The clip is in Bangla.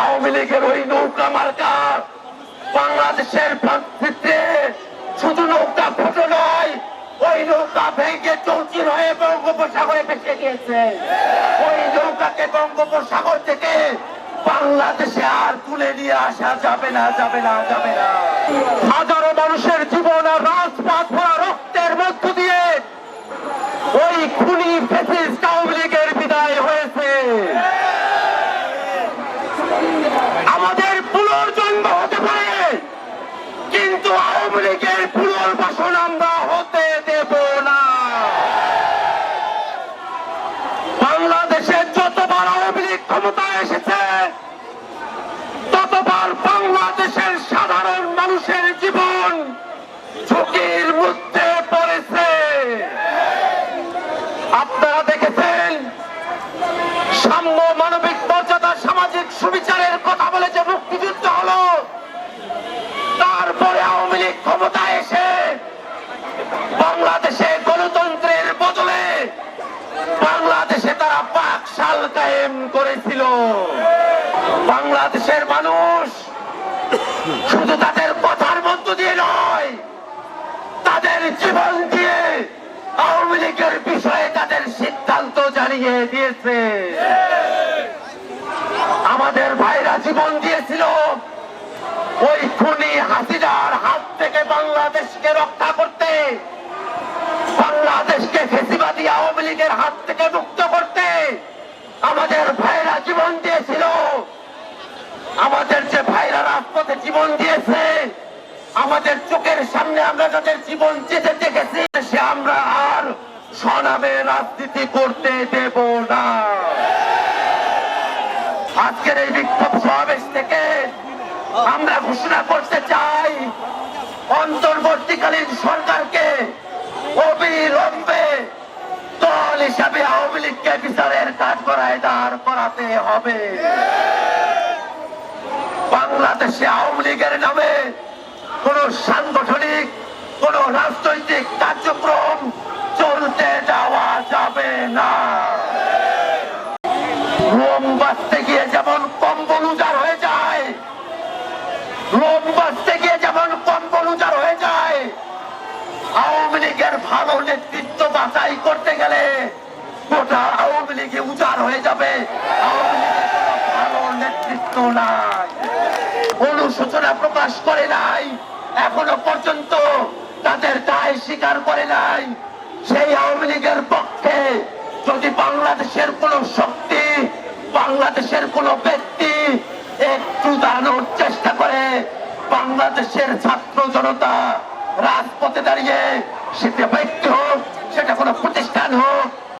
আওয়ামী লীগের ওই নৌকা মার্কা বাংলাদেশের ভাতৃত্বে শুধু নৌকা ফুটো নয়, ওই নৌকা ভেঙে চৌচির হয়ে বঙ্গোপসাগরে ভেসে গিয়েছে। ওই নৌকাকে বঙ্গোপসাগর থেকে বাংলাদেশে আর তুলে নিয়ে আসা যাবে না যাবে না যাবে না। হাজারো মানুষের জীবন আর রাজপথ ভরা রক্তের মধ্য দিয়ে ওই খুনি ফেসিস্ট আওয়ামী লীগের বিদায় হয়েছে আমাদের পুনর্জন্ম হতে পারে। কিন্তু আওয়ামী লীগের পুনর্বাসন আমরা হতে দেব না। বাংলাদেশের যতবার আওয়ামী লীগ ক্ষমতায় এসেছে কায়েম করেছিল। বাংলাদেশের মানুষ শুধু তাদের কথার মধ্য দিয়ে নয়, তাদের জীবন দিয়ে আওয়ামী লীগের বিষয়ে তাদের সিদ্ধান্ত জানিয়ে দিয়েছে। আমাদের ভাইরা জীবন দিয়েছিল ওই খুনি হাসিনার হাত থেকে বাংলাদেশকে রক্ষা করতে, বাংলাদেশকে ফেসিবাদী আওয়ামী লীগের হাত থেকে মুক্ত করতে। আমাদের ভাইরা জীবন দিয়েছিল। আমাদের যে ভাইরা রাজপথে জীবন দিয়েছে, আমাদের চোখের সামনে আমরা যাদের জীবন যেতে দেখেছি, সে আমরা আর স্বনামে রাজনীতি করতে দেব না। আজকের এই বিক্ষোভ সমাবেশ থেকে আমরা ঘোষণা করতে চাই, অন্তর্বর্তীকালীন সরকারকে অবিলম্বে দল হিসাবে আওয়ামী লীগকে করাতে হবে। বাংলাদেশে আওয়ামী লীগের নামে কোন সাংগঠনিক, কোন রাজনৈতিক কার্যক্রম চলতে দেওয়া যাবে না। বাঁচতে গিয়ে যেমন কম্বল হয়ে যায় বাঁচতে গিয়ে যেমন কম্বল হয়ে যায়, আওয়ামী লীগের ভালো নেতৃত্ব বাছাই করতে গেলে গোটা আওয়ামী লীগে উজাড় হয়ে যাবে। নেতৃত্ব নাই। অনুশোচনা প্রকাশ করে নাই। এখনও পর্যন্ত তাদের দায় স্বীকার করে নাই। সেই আওয়ামী লীগের পক্ষে যদি বাংলাদেশের কোন শক্তি, বাংলাদেশের কোন ব্যক্তি একটু দাঁড়ানোর চেষ্টা করে, বাংলাদেশের ছাত্র জনতা রাজপথে দাঁড়িয়ে সেটা ব্যক্তি হোক, সেটা কোনো প্রতিষ্ঠান